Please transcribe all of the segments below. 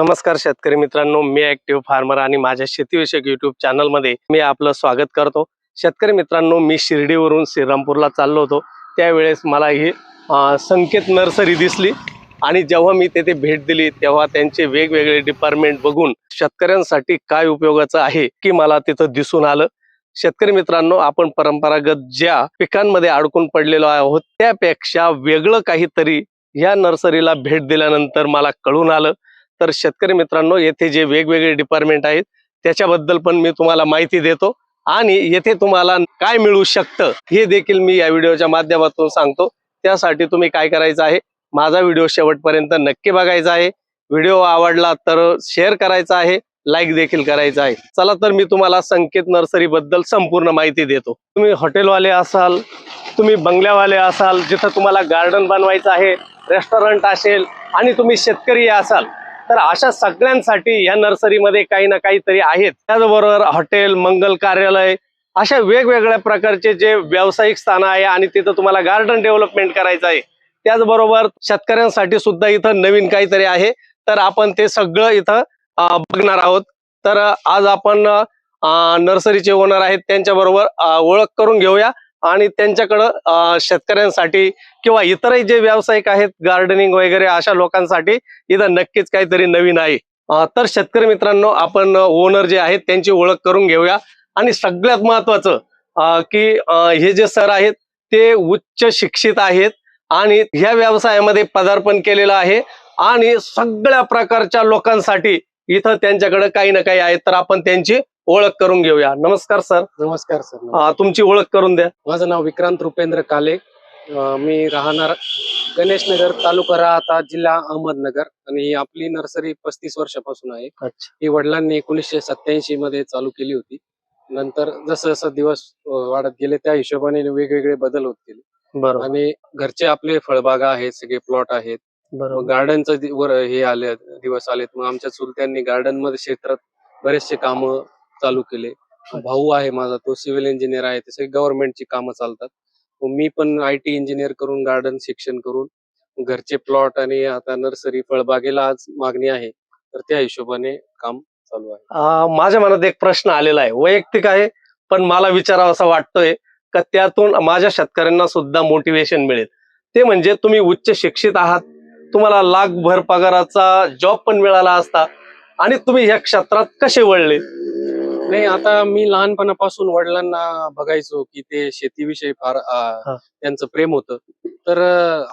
नमस्कार शेतकरी मित्रांनो मी ऍक्टिव्ह फार्मर आणि माझ्या शेतीविषयक युट्यूब चॅनलमध्ये मी आपलं स्वागत करतो. शेतकरी मित्रांनो मी शिर्डीवरून श्रीरामपूरला चाललो होतो. त्यावेळेस मला ही संकेत नर्सरी दिसली आणि जेव्हा मी तेथे भेट दिली तेव्हा त्यांचे वेगवेगळे डिपार्टमेंट बघून शेतकऱ्यांसाठी काय उपयोगाचं आहे की मला तिथं दिसून आलं. शेतकरी मित्रांनो आपण परंपरागत ज्या पिकांमध्ये अडकून पडलेलो आहोत त्यापेक्षा वेगळं काहीतरी या नर्सरीला भेट दिल्यानंतर मला कळून आलं. तर शेतकरी मित्रांनो येथे जे वेगवेगळे डिपार्टमेंट आहेत त्याच्याबद्दल पण मी तुम्हाला माहिती देतो आणि येथे तुम्हाला काय मिळू शकतं हे देखील मी या व्हिडिओच्या माध्यमातून सांगतो. त्यासाठी तुम्ही काय करायचं आहे माझा व्हिडिओ शेवटपर्यंत नक्की बघायचा आहे. व्हिडिओ आवडला तर शेअर करायचा आहे लाईक देखील करायचा आहे. चला तर मी तुम्हाला संकेत नर्सरी बद्दल संपूर्ण माहिती देतो. तुम्ही हॉटेलवाले असाल तुम्ही बंगल्यावाले असाल जिथं तुम्हाला गार्डन बनवायचं आहे रेस्टॉरंट असेल आणि तुम्ही शेतकरी असाल तर अशा सगळ्यांसाठी या नर्सरीमध्ये काही ना काहीतरी आहेत. त्याचबरोबर हॉटेल मंगल कार्यालय अशा वेगवेगळ्या प्रकारचे जे व्यावसायिक स्थान आहे आणि तिथं तुम्हाला गार्डन डेव्हलपमेंट करायचं आहे. त्याचबरोबर शेतकऱ्यांसाठी सुद्धा इथं नवीन काहीतरी आहे. तर आपण ते सगळं इथं बघणार आहोत. तर आज आपण नर्सरीचे ओनर आहेत. त्यांच्याबरोबर ओळख करून घेऊया. आणि त्यांच्याकडं शेतकऱ्यांसाठी किंवा इतरही जे व्यावसायिक आहेत गार्डनिंग वगैरे अशा लोकांसाठी इथं नक्कीच काहीतरी नवीन आहे. तर शेतकरी मित्रांनो आपण ओनर जे आहेत त्यांची ओळख करून घेऊया. आणि सगळ्यात महत्वाचं की हे जे सर आहेत ते उच्च शिक्षित आहेत आणि ह्या व्यवसायामध्ये पदार्पण केलेलं आहे. आणि सगळ्या प्रकारच्या लोकांसाठी इथं त्यांच्याकडे काही ना काही आहे तर आपण त्यांची ओळख करून घेऊया. नमस्कार सर. नमस्कार सर. अं, तुमची ओळख करून द्या. माझं नाव विक्रांत रुपेंद्र काले. अं, मी राहणार गणेशनगर तालुका राहता जिल्हा अहमदनगर आणि ही आपली नर्सरी पस्तीस वर्षापासून आहे. अच्छा. ही वडिलांनी एकोणीसशे सत्याऐंशी मध्ये चालू केली होती. नंतर जसं जसं दिवस अं, वाढत गेले त्या हिशोबाने वेगवेगळे बदल होत गेले. बरोबर. आणि घरचे आपले फळबागा आहेत सगळे प्लॉट आहेत. बरोबर. गार्डनचं वर हे आले दिवस आलेत. मग आमच्या चुलत्यांनी गार्डनमध्ये क्षेत्रात बरेचसे काम चालू केले. भाऊ आहे माझा तो सिव्हिल इंजिनियर आहे ते सगळी गव्हर्नमेंटची कामं चालतात. मी पण आय टी इंजिनियर करून गार्डन शिक्षण करून घरचे प्लॉट आणि आता नर्सरी फळबागेला आज मागणी आहे. तर त्या हिशोबाने काम चालू आहे. माझ्या मनात एक प्रश्न आलेला आहे. वैयक्तिक आहे पण मला विचारावा असा वाटतोय का त्यातून माझ्या शेतकऱ्यांना सुद्धा मोटिवेशन मिळेल. ते म्हणजे तुम्ही उच्च शिक्षित आहात तुम्हाला लाखभर पगाराचा जॉब पण मिळाला असता आणि तुम्ही ह्या क्षेत्रात कसे वळले? नाही आता मी लहानपणापासून वडिलांना बघायचो की ते शेतीविषयी फार त्यांचं प्रेम होतं. तर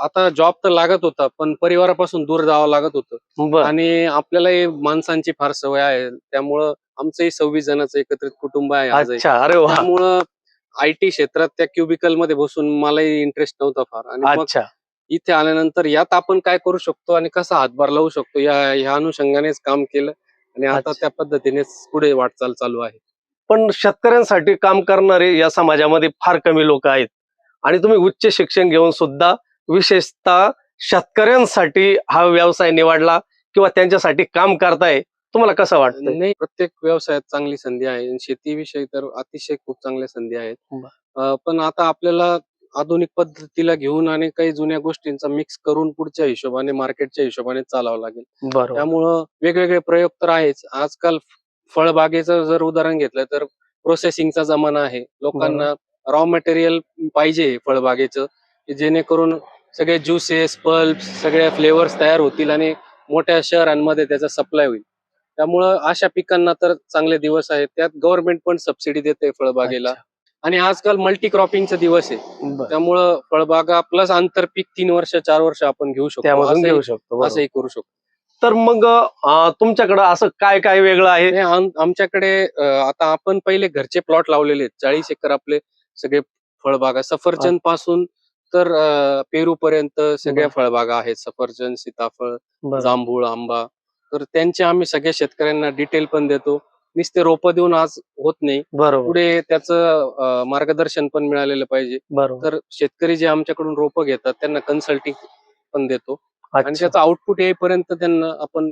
आता जॉब तर लागत होता पण परिवारापासून दूर जावं लागत होतं. आणि आपल्यालाही माणसांची फार सवय आहे. त्यामुळं आमचंही सव्वीस जणांचं एकत्रित कुटुंब आहे त्यामुळं आय टी क्षेत्रात त्या क्युबिकलमध्ये बसून मलाही इंटरेस्ट नव्हता फार. आणि इथे आल्यानंतर यात आपण काय करू शकतो आणि कसा हातभार लावू शकतो या ह्या अनुषंगानेच काम केलं. आणि आता. त्या पद्धतीनेच पुढे वाटचाल चालू आहे. पण शेतकऱ्यांसाठी काम करणारे या समाजामध्ये फार कमी लोक आहेत. आणि तुम्ही उच्च शिक्षण घेऊन सुद्धा विशेषतः शेतकऱ्यांसाठी हा व्यवसाय निवडला किंवा त्यांच्यासाठी काम करताय तुम्हाला कसं वाटतं नाही प्रत्येक व्यवसायात चांगली संधी आहे. आणि शेतीविषयी तर अतिशय खूप चांगल्या संधी आहेत. पण आता आपल्याला आधुनिक पद्धतीला घेऊन आणि काही जुन्या गोष्टींचा मिक्स करून पुढच्या हिशोबाने मार्केटच्या हिशोबाने चालावं लागेल. त्यामुळं वेगवेगळे प्रयोग तर आहेच. आजकाल फळबागेचं जर उदाहरण घेतलं तर प्रोसेसिंगचा जमाना आहे. लोकांना रॉ मटेरियल पाहिजे फळबागेचं जेणेकरून सगळे ज्युसेस पल्प सगळ्या फ्लेवर्स तयार होतील आणि मोठ्या शहरांमध्ये त्याचा सप्लाय होईल. त्यामुळं अशा पिकांना तर चांगले दिवस आहेत. त्यात गव्हर्नमेंट पण सबसिडी देते फळबागेला. आणि आजकाल मल्टी क्रॉपिंगचा दिवस आहे. त्यामुळं फळबागा प्लस आंतरपीक तीन वर्ष चार वर्ष आपण घेऊ शकतो. त्यामधून असंही- घेऊ शकतो बरोबर. असंही करू शकतो. तर मग अं, तुमच्याकडं असं काय काय वेगळं आहे? आम- आमच्याकडे अं, आता आपण पहिले घरचे प्लॉट लावलेले आहेत. चाळीस एकर आपले सगळे फळबागा. सफरचंदपासून तर पेरू पर्यंत सगळ्या बरं. फळबागा आहेत. सफरचंद सीताफळ बरं. जांभूळ आंबा. तर त्यांचे आम्ही सगळ्या शेतकऱ्यांना डिटेल पण देतो. नुसते रोपं देऊन आज होत नाही. बरोबर. पुढे त्याचं मार्गदर्शन पण मिळालेलं पाहिजे. बरोबर. तर शेतकरी जे आमच्याकडून रोपं घेतात त्यांना कन्सल्टिंग पण देतो. आणि अच्छा त्याचं आउटपुट येईपर्यंत त्यांना आपण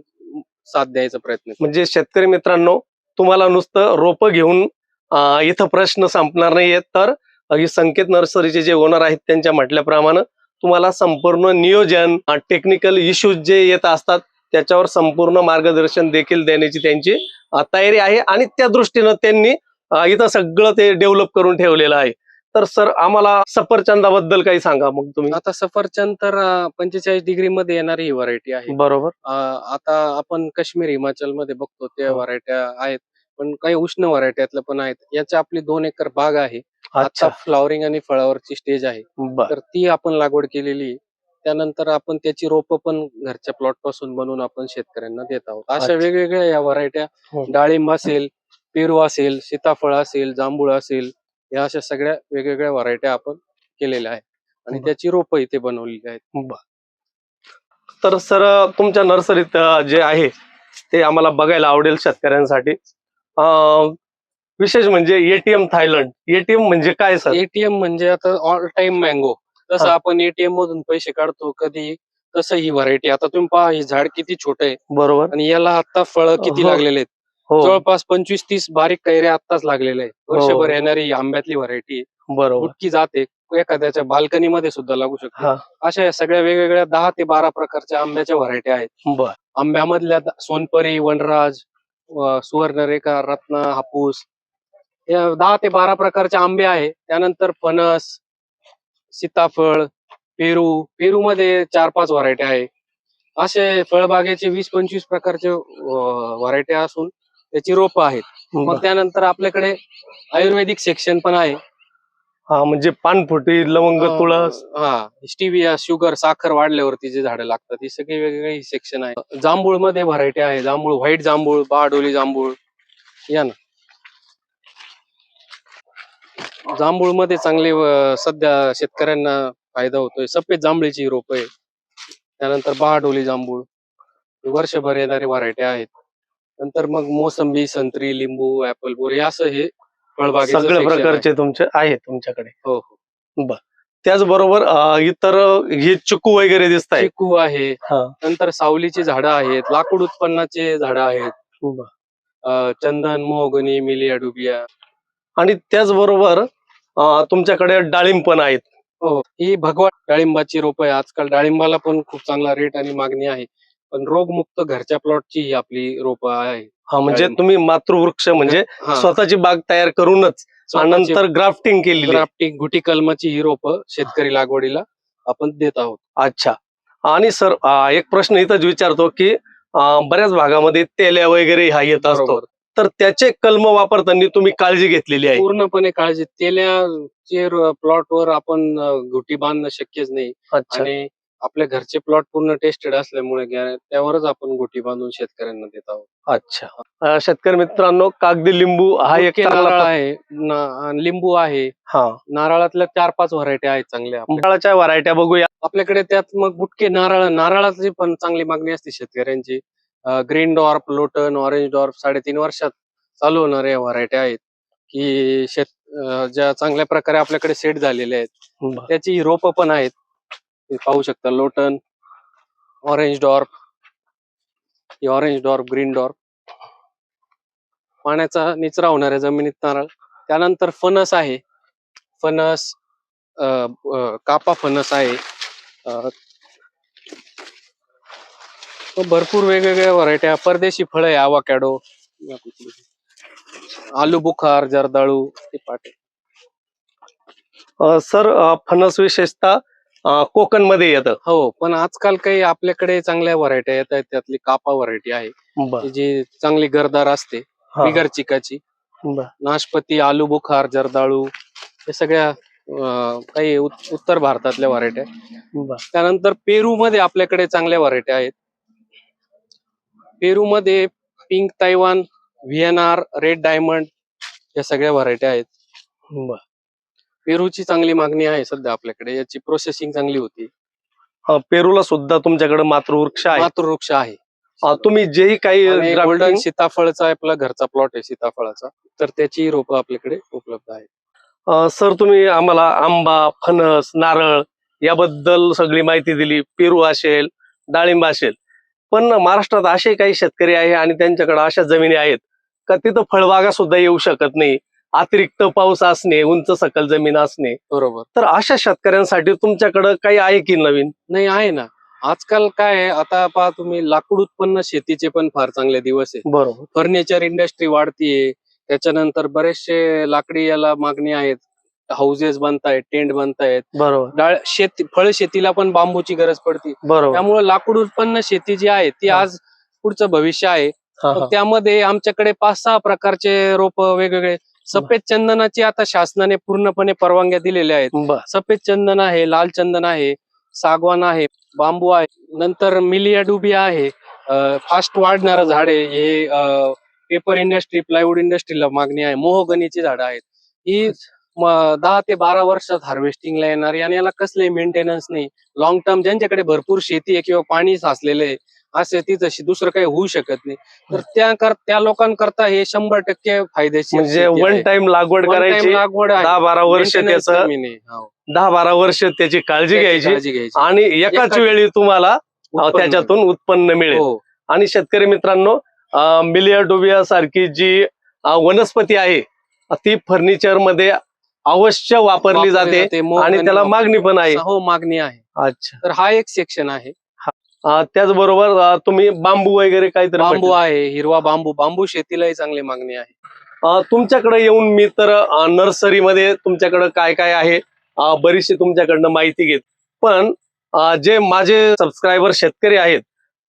साथ द्यायचा प्रयत्न करतो. म्हणजे शेतकरी मित्रांनो तुम्हाला नुसतं रोपं घेऊन अं, इथं प्रश्न संपणार नाहीयेत तर ही संकेत नर्सरीचे जे ओनर आहेत त्यांच्या म्हटल्याप्रमाणे तुम्हाला संपूर्ण नियोजन टेक्निकल इश्यूज जे येत असतात त्याच्यावर संपूर्ण मार्गदर्शन देखील देण्याची त्यांची तयारी आहे आणि त्या दृष्टीनं त्यांनी इथं सगळं ते डेव्हलप करून ठेवलेलं आहे. तर सर आम्हाला सफरचंदाबद्दल काही सांगा मग तुम्ही. आता सफरचंद तर पंचेचाळीस डिग्री मध्ये येणारी ही व्हरायटी आहे. बरोबर. आता आपण काश्मीर हिमाचलमध्ये बघतो त्या हो. व्हरायट्या आहेत पण काही उष्ण व्हरायट्यातल्या पण आहेत. याच्या आपली दोन एकर बाग आहे. अच्छा. आता फ्लॉवरिंग आणि फळावरची स्टेज आहे. बर. तर ती आपण लागवड केलेली. त्यानंतर आपण त्याची रोपं पण घरच्या प्लॉटपासून बनवून आपण शेतकऱ्यांना देत आहोत. अशा. वेगवेगळ्या या व्हरायट्या हो. डाळिंब असेल पेरू असेल सीताफळ असेल जांभूळ असेल या अशा सगळ्या वेगवेगळ्या व्हरायट्या आपण केलेल्या आहेत. आणि. त्याची रोपं इथे बनवलेली आहेत. तर सर तुमच्या नर्सरीत जे आहे ते आम्हाला बघायला आवडेल शेतकऱ्यांसाठी. विशेष म्हणजे एटीएम थायलंड एटीएम म्हणजे काय सर? एटीएम म्हणजे आता ऑल टाइम मँगो जसं. आपण एटीएम मधून पैसे काढतो कधी तसं ही व्हरायटी आता तुम्ही पहा ही झाड किती छोट आहे. बरोबर. आणि याला आता फळं किती हो. लागलेले आहेत? हो. जवळपास पंचवीस तीस बारीक कैऱ्या आत्ताच लागलेल्या आहेत. वर्षभर हो. येणारी ही आंब्यातली व्हरायटी बरोबर. बुटकी जाते एखाद्याच्या बाल्कनी मध्ये सुद्धा लागू शकते. अशा या सगळ्या वेगवेगळ्या दहा ते बारा प्रकारच्या आंब्याच्या व्हरायटी आहेत. आंब्यामधल्या सोनपरी वनराज सुवर्णरेखा रत्ना हापूस या दहा ते बारा प्रकारचे आंबे आहे. त्यानंतर फणस सीताफळ पेरू पेरू मध्ये चार पाच व्हरायटी आहे. असे फळबागेचे वीस पंचवीस प्रकारचे व्हरायटी असून त्याची रोपं आहेत. मग बर. त्यानंतर आपल्याकडे आयुर्वेदिक सेक्शन पण आहे. हा म्हणजे पानफुटी लवंग तुळस. हा स्टिविया शुगर साखर वाढल्यावरती जे झाडं लागतात ही सगळी वेगवेगळी सेक्शन आहे. जांभूळमध्ये व्हरायटी आहे. जांभूळ व्हाईट जांभूळ बहाडोली जांभूळ. या ना. जांभूळमध्ये चांगले सध्या शेतकऱ्यांना फायदा होतोय. सफेद जांभळीची रोप आहे त्यानंतर बहाडोली जांभूळ. वर्षभर येणारे व्हरायटी आहेत. नंतर मग मोसंबी संत्री लिंबू ऍपल बोर असं हे सगळ्या section आहे. प्रकारचे तुमचे आहेत तुमच्याकडे. हो हो. त्याचबरोबर अ, इतर हे चिकू वगैरे दिसत आहे चिकू आहे. नंतर सावलीची झाडं आहेत. लाकूड उत्पन्नाचे झाडं आहेत. चंदन मोहगनी मिलिया डुबिया. आणि त्याचबरोबर तुमच्याकडे डाळिंब पण आहेत. हो ही भगवा डाळिंबाची रोप आहे आजकाल डाळिंबाला पण खूप चांगला रेट आणि मागणी आहे. पण रोगमुक्त घरच्या प्लॉटची ही आपली रोप आहे. हा म्हणजे. तुम्ही मातृवृक्ष म्हणजे स्वतःची बाग तयार करूनच नंतर ग्राफ्टिंग आहे. ग्राफ्टिंग गुटी कलमाची ही रोप शेतकरी लागवडीला आपण देत आहोत. अच्छा. आणि सर एक प्रश्न इथंच विचारतो की बऱ्याच भागामध्ये तेल्या वगैरे हा येत असतो. तर त्याचे कलम वापरताना तुम्ही काळजी घेतलेली आहे. पूर्णपणे काळजी तेल्याचे प्लॉट वर आपण गुटी बांधणं शक्यच नाही. आणि आपल्या घरचे प्लॉट पूर्ण टेस्टेड असल्यामुळे त्यावरच आपण गुटी बांधून शेतकऱ्यांना देत आहोत. अच्छा. शेतकरी मित्रांनो कागदी लिंबू हा एक नारळ आहे लिंबू आहे. हा. नारळातल्या चार पाच व्हरायटी आहेत चांगल्या नारळाच्या व्हरायट्या बघूया. आपल्याकडे त्यात मग बुटके नारळ नारळाची पण चांगली मागणी असते शेतकऱ्यांची. Green dwarf Lotan orange dwarf साडेतीन वर्षात चालू होणाऱ्या व्हरायटी आहेत. की शेत ज्या चांगल्या प्रकारे आपल्याकडे सेट झालेल्या आहेत. त्याची रोपं पण आहेत. तुम्ही पाहू शकता लोटन ऑरेंज डॉर्फ ही ऑरेंज डॉर्फ ग्रीन डॉर्फ. पाण्याचा निचरा होणाऱ्या जमिनीत नारळ. त्यानंतर फणस आहे. फणस कापा फणस आहे. भरपूर वेगवेगळ्या व्हरायट्या परदेशी फळ आहे आवाकॅडो आलू बुखार जर्दाळू हे पाटे सर फणस विशेषतः कोकणमध्ये येतं. हो पण आजकाल काही आपल्याकडे चांगल्या व्हरायट्या येत आहेत त्यातली कापा व्हरायटी आहे. जी चांगली गर्दार असते. बिगर चिकाची. नाशपती आलू बुखार जर्दाळू हे सगळ्या काही उत- उत्तर भारतातल्या व्हरायट्या. त्यानंतर पेरू मध्ये आपल्याकडे चांगल्या व्हरायटी आहेत. पेरू मध्ये pink Taiwan VNR red diamond या सगळ्या व्हरायटी आहेत. बरं. पेरूची चांगली मागणी आहे सध्या आपल्याकडे. याची प्रोसेसिंग चांगली होती. पेरूला सुद्धा तुमच्याकडे मातृवृक्ष आहे. मातृवृक्ष आहे. तुम्ही जेही काही आणि grafting- गोल्डन सीताफळचा आपला घरचा प्लॉट आहे सीताफळाचा. तर त्याची रोपं आपल्याकडे उपलब्ध आहेत. अ, सर तुम्ही आम्हाला आंबा फणस नारळ याबद्दल सगळी माहिती दिली. पेरू असेल डाळिंब असेल. पण महाराष्ट्रात असे काही शेतकरी आहे आणि त्यांच्याकडे अशा जमिनी आहेत का तिथं फळबागा सुद्धा येऊ शकत नाही. अतिरिक्त पाऊस असणे उंच सकल जमीन असणे. बरोबर. तर अशा शेतकऱ्यांसाठी तुमच्याकडे काही आहे की नवीन? नाही आहे ना. आजकाल काय आहे आता पहा तुम्ही लाकूड उत्पन्न शेतीचे पण फार चांगले दिवस आहे बरोबर. फर्निचर इंडस्ट्री वाढतीये. त्याच्यानंतर बरेचसे लाकडी याला मागणी आहेत. हाऊसेस बनतायत टेंट बनतायत. बरोबर. डाळ शेती फळ शेतीला पण बांबूची गरज पडते. बरोबर. त्यामुळे लाकूड उत्पन्न शेती जी आहे ती हा. आज पुढचं भविष्य आहे. हा, मग. त्यामध्ये आमच्याकडे पाच सहा प्रकारचे रोप वेगवेगळे. सफेद चंदनाची आता शासनाने पूर्णपणे परवानग्या दिलेल्या आहेत. बर. सफेद चंदन आहे लाल चंदन आहे सागवान आहे बांबू आहे. नंतर मिलिया डुबिया आहे फास्ट वाढणारं झाड आहे. हे पेपर इंडस्ट्री प्लायवूड इंडस्ट्रीला मागणी आहे. मोहगनीची झाडं आहेत. ही दहा ते बारा वर्षात हार्वेस्टिंगला येणारी आणि याला कसले मेंटेनन्स नाही लॉंग टर्म ज्यांच्याकडे भरपूर शेती आहे किंवा पाणी साचलेलं आहे असे ती तशी दुसरं काही होऊ शकत नाही तर त्या कर त्या लोकांकरता हे शंभर टक्के फायदेशीर म्हणजे वन. टाइम लागवड करायची लागवड दहा बारा वर्ष त्याचं. हो. दहा बारा वर्ष त्याची काळजी घ्यायची आणि एकाच वेळी तुम्हाला. त्याच्यातून उत्पन्न मिळेल हो आणि शेतकरी मित्रांनो मिलिया डोबिया सारखी जी वनस्पती आहे ती फर्निचरमध्ये अवश्य वापरली जाते आणि त्याला मागणी पण आहे. हो मागणी आहे. अच्छा. तर हा एक सेक्शन आहे. त्याचबरोबर तुम्ही बांबू वगैरे काहीतरी बांबू. आहे हिरवा बांबू. बांबू शेतीलाही चांगली मागणी आहे. तुमच्याकडे येऊन मी तर नर्सरीमध्ये तुमच्याकडे काय काय आहे बरीचशी तुमच्याकडनं माहिती घेत. पण जे माझे सबस्क्रायबर शेतकरी आहेत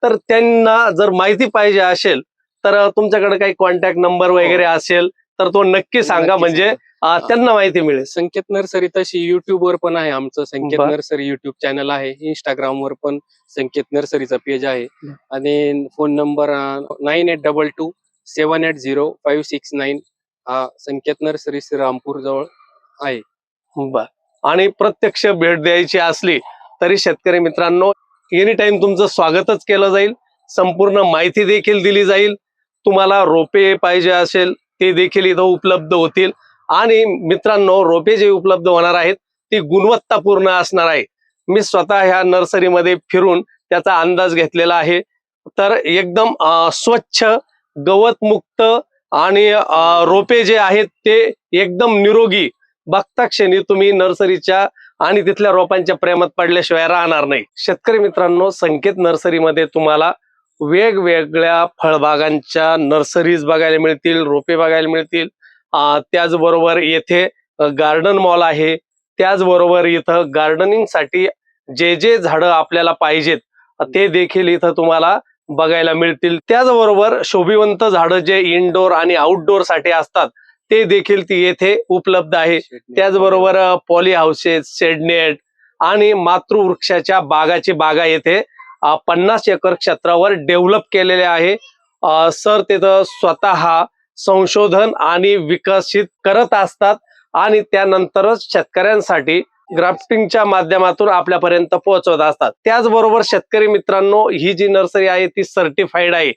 तर त्यांना जर माहिती पाहिजे असेल तर तुमच्याकडे काही कॉन्टॅक्ट नंबर वगैरे असेल तर तो नक्की सांगा. हो. म्हणजे त्यांना माहिती मिळेल. संकेत नर्सरी तशी युट्यूब वर पण आहे आमचं. संकेत बर. नर्सरी युट्यूब चॅनल आहे. इंस्टाग्राम वर पण संकेत नर्सरीचा पेज आहे. आणि phone number nine eight double two seven eight zero five six nine हा संकेत नर्सरी श्रीरामपूर जवळ आहे. बर. आणि प्रत्यक्ष भेट द्यायची असली तरी शेतकरी मित्रांनो एनी टाइम तुमचं स्वागतच केलं जाईल. संपूर्ण माहिती देखील दिली जाईल. तुम्हाला रोपे पाहिजे असेल ते देखील इथं उपलब्ध होतील. आणि मित्रांनो रोपे जे उपलब्ध होणार आहेत ती गुणवत्तापूर्ण असणार आहे. मी स्वतः ह्या नर्सरीमध्ये फिरून त्याचा अंदाज घेतलेला आहे. तर एकदम स्वच्छ गवतमुक्त आणि रोपे जे आहेत ते एकदम निरोगी बघता क्षणी तुम्ही नर्सरीच्या आणि तिथल्या रोपांच्या प्रेमात पडल्याशिवाय राहणार नाही. शेतकरी मित्रांनो संकेत नर्सरीमध्ये तुम्हाला वेगवेगळ्या फळबागांच्या नर्सरीज बघायला मिळतील रोपे बघायला मिळतील त्याचबरोबर येथे गार्डन मॉल आहे. त्याचबरोबर इथं गार्डनिंगसाठी जे जे झाडं आपल्याला पाहिजेत ते देखील इथं तुम्हाला बघायला मिळतील. त्याचबरोबर शोभिवंत झाडं जे इनडोर आणि आउटडोरसाठी असतात ते देखील ती येथे उपलब्ध आहे. त्याचबरोबर पॉली हाऊसेस शेडनेट आणि मातृवृक्षाच्या बागाची बागा येथे पन्नास एकर क्षेत्रावर डेव्हलप केलेले आहे. सर तिथं स्वतः संशोधन आणि विकसित करत असतात आणि त्यानंतरच शेतकऱ्यांसाठी ग्राफ्टिंगच्या माध्यमातून आपल्यापर्यंत पोहोचवत असतात. त्याचबरोबर शेतकरी मित्रांनो ही जी नर्सरी आहे ती सर्टिफाईड आहे.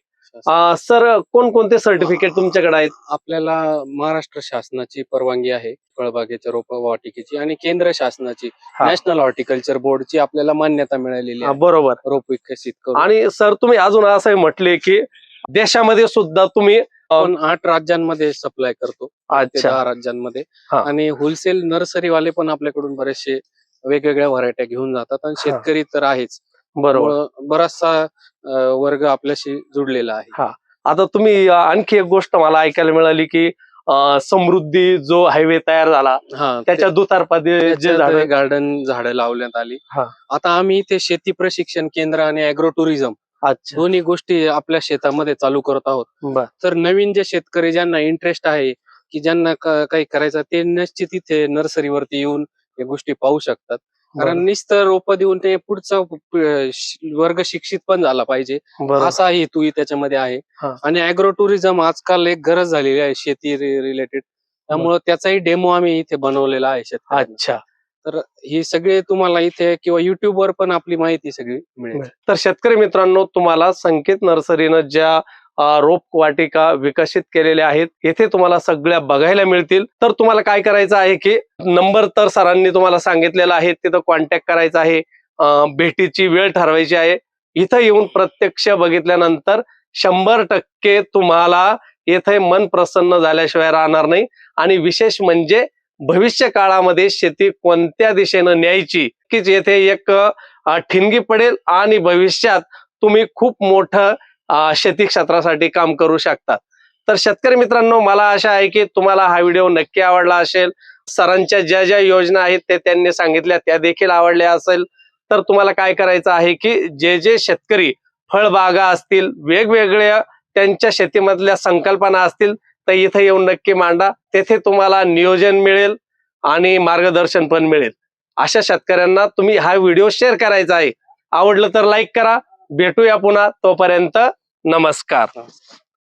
सर कोणकोणते सर्टिफिकेट तुमच्याकडे आहेत? आपल्याला महाराष्ट्र शासनाची परवानगी आहे फळबागेच्या रोप वाटिकेची आणि केंद्र शासनाची. नॅशनल हॉर्टिकल्चर बोर्डची आपल्याला मान्यता मिळालेली बरोबर. रोप विकसित आणि सर तुम्ही अजून असं म्हटले की देशामध्ये सुद्धा तुम्ही आपण आठ राज्यांमध्ये सप्लाय करतो. ते अच्छा. दहा राज्यांमध्ये. हा. आणि होलसेल नर्सरीवाले पण आपल्याकडून बरेचसे वेगवेगळ्या व्हरायट्या घेऊन जातात आणि हा. शेतकरी तर आहेच. बरोबर. त्यामुळं बराचसा अं, वर्ग आपल्याशी जुडलेला आहे. आता तुम्ही अ, आणखी एक गोष्ट मला ऐकायला मिळाली की अ, समृद्धी जो हायवे तयार झाला हा त्याच्या दुतारपादी जे झाड गार्डन झाडं लावण्यात आली. हा. आता आम्ही इथे शेती प्रशिक्षण केंद्र आणि अॅग्रो टुरिझम अच्छा. दोन्ही गोष्टी आपल्या शेतामध्ये चालू करत आहोत. बर. तर नवीन जे शेतकरी ज्यांना इंटरेस्ट आहे की ज्यांना क- काही करायचं ते निश्चित इथे नर्सरीवरती येऊन या गोष्टी पाहू शकतात. कारण नुसतं रोप देऊन ते पुढचा प- श- वर्ग शिक्षित पण झाला पाहिजे. बरोबर. असा हेतूही त्याच्यामध्ये आहे. हा. आणि अॅग्रो टुरिझम आजकाल एक गरज झालेली आहे शेती रिलेटेड त्यामुळे त्याचाही डेमो आम्ही इथे बनवलेला आहे शेतकऱ्यांना. अच्छा. तर हे सगळे तुम्हाला इथे किंवा युट्यूबवर पण आपली माहिती सगळी मिळेल. तर शेतकरी मित्रांनो तुम्हाला संकेत नर्सरीनं ज्या रोप वाटिका विकसित केलेल्या आहेत येथे तुम्हाला सगळ्या बघायला मिळतील. तर तुम्हाला काय करायचं आहे की नंबर तर सरांनी तुम्हाला सांगितलेला आहे तिथं कॉन्टॅक्ट करायचा आहे. भेटीची वेळ ठरवायची आहे. इथं येऊन प्रत्यक्ष बघितल्यानंतर शंभर टक्के तुम्हाला येथे मन प्रसन्न झाल्याशिवाय राहणार नाही. आणि विशेष म्हणजे भविष्य काळामध्ये शेती कोणत्या दिशेनं न्यायची? की येथे एक ठिणगी पडेल आणि भविष्यात तुम्ही खूप मोठं शेती क्षेत्रासाठी काम करू शकता. तर शेतकरी मित्रांनो मला आशा आहे की तुम्हाला हा व्हिडिओ नक्की आवडला असेल. सरांच्या ज्या ज्या योजना आहेत ते त्यांनी सांगितल्या त्या देखील आवडल्या असेल. तर तुम्हाला काय करायचं आहे की जे जे शेतकरी फळबागा असतील वेगवेगळ्या त्यांच्या शेतीमधल्या संकल्पना असतील तर इथे येऊन नक्की मांडा. तेथे तुम्हाला नियोजन मिळेल आणि मार्गदर्शन पण मिळेल. अशा शेतकऱ्यांना तुम्ही हा व्हिडिओ शेअर करायचा आहे. आवडलं तर लाईक करा. भेटूया पुन्हा. तोपर्यंत नमस्कार.